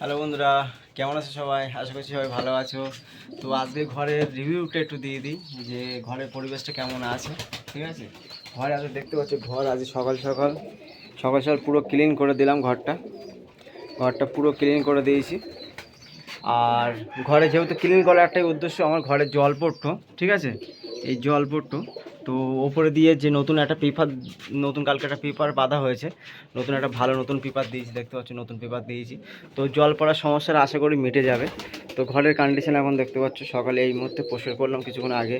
Hello বন্ধুরা, কেমন আছো সবাই? আশা করছি সবাই ভালো আছো। তো আজকে ঘরের রিভিউটা একটু দিয়ে দিই, যে ঘরের পরিবেশটা কেমন আছে, ঠিক আছে? ঘরে আজকে দেখতে পাচ্ছ, ঘর আজ সকাল সকাল সকাল সকাল পুরো ক্লিন করে দিলাম ঘরটা। ঘরটা পুরো ক্লিন করে দিয়েছি। আর ঘরে যেহেতু ক্লিন করার একটাই উদ্দেশ্য, আমার ঘরে জল পড়তো, ঠিক আছে? এই জল পড়তো। তো ওপরে দিয়ে যে নতুন একটা পেপার নতুন কালকে একটা পেপার বাঁধা হয়েছে, নতুন একটা ভালো নতুন পেপার দিয়েছি, দেখতে পাচ্ছ নতুন পেপার দিয়েছি। তো জল পড়ার সমস্যাটা আশা করি মিটে যাবে। তো ঘরের কন্ডিশন এখন দেখতে পাচ্ছ, সকালে এই মুহূর্তে পরিষ্কার করলাম কিছুক্ষণ আগে,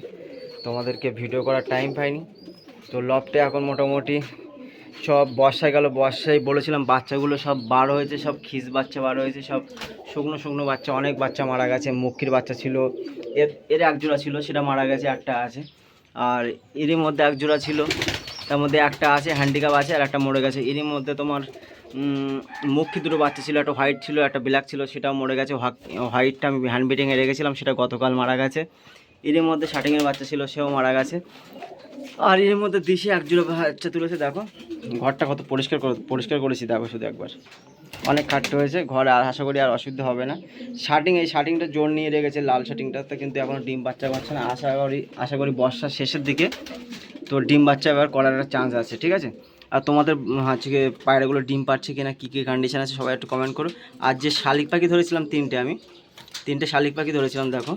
তোমাদেরকে ভিডিও করার টাইম পাইনি। তো লফটে এখন মোটামুটি সব বর্ষায় গেল, বর্ষায় বলেছিলাম বাচ্চাগুলো সব বার হয়েছে, সব খিস বাচ্চা বার হয়েছে, সব শুকনো শুকনো বাচ্চা, অনেক বাচ্চা মারা গেছে, মক্ষীর বাচ্চা ছিল, এর এর একজোড়া ছিল, সেটা মারা গেছে একটা আছে। আর এরই মধ্যে এক জোড়া ছিল। তার মধ্যে একটা আছে হ্যান্ডিক্যাপ আছে আর একটা মরে গেছে। এরই মধ্যে তোমার মক্ষী দুটো বাচ্চা ছিল, একটা হোয়াইট ছিল, একটা ব্ল্যাক ছিল, সেটাও মরে গেছে। হোয়াইটটা আমি হ্যান্ড বিটিংয়ে রেখেছিলাম, সেটা গতকাল মারা গেছে। এরই মধ্যে শার্টিংয়ের বাচ্চা ছিল, সেও মারা গেছে। আর এর মধ্যে দিশে এক জোড়া বাচ্চা তুলেছে, দেখো। ঘরটা কত পরিষ্কার করে, পরিষ্কার করেছি, দেখো শুধু একবার। অনেক খাটতে হয়েছে ঘর আর আশা করি আর অসুবিধা হবে না। শার্টিং এই শার্টিংটা জোর নিয়ে রেখেছে, লাল শার্টিংটাতে কিন্তু এখনও ডিম বাচ্চা করছে না। আশা করি আশা করি বর্ষার শেষের দিকে তো ডিম বাচ্চা এবার করার একটা চান্স আছে, ঠিক আছে? আর তোমাদের হচ্ছে গিয়ে পায়রাগুলো ডিম পাচ্ছে কিনা, কী কী কন্ডিশন আছে, সবাই একটু কমেন্ট করো। আর যে শালিক পাখি ধরেছিলাম, তিনটে আমি। তিনটে শালিক পাখি ধরেছিলাম, দেখো।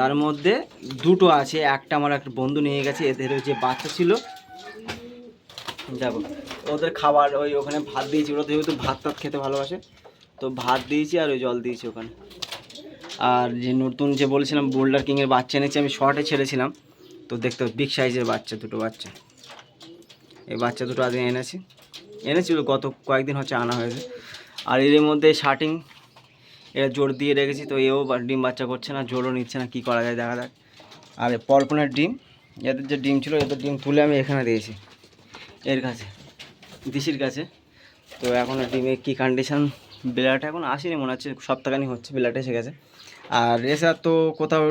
তার মধ্যে দুটো আছে, একটা আমার একটা বন্ধু নিয়ে গেছে, এদের যে বাচ্চা ছিল। দেখো, ওদের খাবার ওই ওখানে ভাত দিয়েছি, ওরা যেহেতু ভাত টাত খেতে ভালোবাসে, তো ভাত দিয়েছি আর ওই জল দিয়েছি ওখানে। আর যে নতুন যে বলেছিলাম, বোল্ডার কিংয়ের বাচ্চা এনেছি, আমি শর্টে ছেড়েছিলাম, তো দেখতে বিগ সাইজের বাচ্চা, দুটো বাচ্চা। এই বাচ্চা দুটো আজকে এনেছি। এনেছিল গত কয়েকদিন হচ্ছে আনা হয়েছে। আর এর মধ্যে শার্টিং এরা জোর দিয়ে রেখেছি, তো এও ডিম বাচ্চা করছে না, জোরও নিচ্ছে না, কী করা যায় দেখা যাক। আর পরপনের ডিম, এদের যে ডিম ছিল, এদের ডিম তুলে আমি এখানে দিয়েছি, এর কাছে, দিশির কাছে। তো এখন ডিমে কী কন্ডিশান বিলাট এখন আসেনি মনে হচ্ছে, সপ্তাহখানি হচ্ছে বিলাট এসে গেছে। আর রেসার তো কোথাও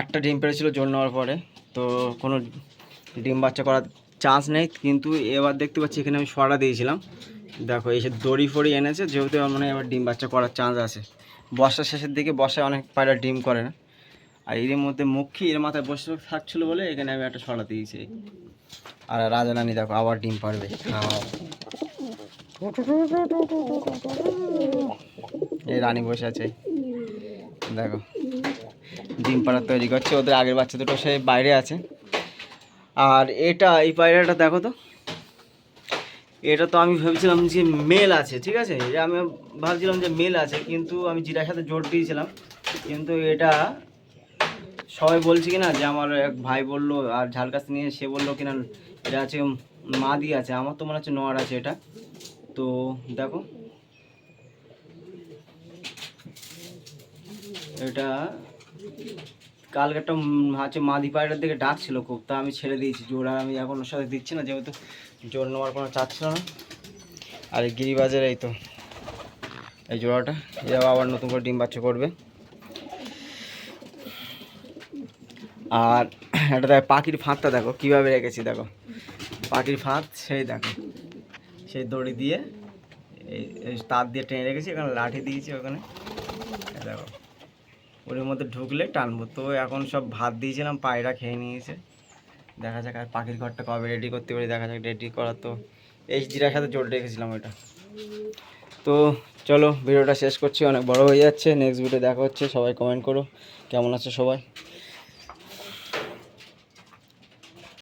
একটা ডিম পেড়েছিল জোর নেওয়ার পরে, তো কোনো ডিম বাচ্চা করার চান্স নেই, কিন্তু এবার দেখতে পাচ্ছি এখানে আমি সরা দিয়েছিলাম। দেখো, এই সে দড়ি ফড়ি এনেছে, যেহেতু মানে এবার ডিম বাচ্চা করার চান্স আছে। বর্ষার শেষের দিকে বর্ষায় অনেক পায়রা ডিম করে না। আর এর মধ্যে মুখী এর মাথায় বসে থাকছিল বলে এখানে আমি একটা সরা দিয়েছি। আর রাজা রানী দেখো, আবার ডিম পারবে। এই রানী বসে আছে। দেখো, ডিম পাড়া তৈরি করছে। ওদের আগের বাচ্চা দুটো সে বাইরে আছে। আর এটা, এই পায়রাটা দেখো তো এটা তো আমি ভেবেছিলাম যে মেল আছে, ঠিক আছে? এটা আমি ভাবছিলাম যে মেল আছে, কিন্তু আমি জিরার সাথে জোর দিয়েছিলাম। কিন্তু এটা সবাই বলছে কিনা যে আমার এক ভাই বলল, আর ঝালকাস নিয়ে সে বলল কিনা, এটা আছে মাদি আছে, আমার তো মনে হচ্ছে নোয়ার আছে এটা। তো দেখো। এটা কালকে একটা হচ্ছে মাদি পায়রার দিকে ডাকছিল খুব, তা আমি ছেড়ে দিয়েছি, জোর, আর আমি এখন ওর সাথে দিচ্ছি না, যেহেতু জোর নেওয়ার কোনো চাচ্ছিল না। আর এই গিরিবাজের এই তো, এই জোড়াটা এরাও আবার নতুন করে ডিম বাচ্চা করবে। আর এটা দেখো, পাখির ফাঁদটা দেখো, কীভাবে রেখেছি দেখো। পাখির ফাঁদ, সেই দেখো, সেই দড়ি দিয়ে, এই তার দিয়ে টেনে রেখেছি, এখানে লাঠি দিয়েছি ওখানে দেখো। ওর মধ্যে ঢুকলে টানবো। তো এখন সব ভাত দিয়েছিলাম, পায়রা খেয়ে নিয়েছে। দেখা যাক আর পাখির ঘরটা কবে রেডি করতে পারি, দেখা যাক রেডি করা তো এই জিরার সাথে জোর রেখেছিলাম ওইটা। তো চলো, ভিডিওটা শেষ করছি, অনেক বড় হয়ে যাচ্ছে। নেক্সট ভিডিও দেখা হচ্ছে, সবাই কমেন্ট করো। কেমন আছে সবাই?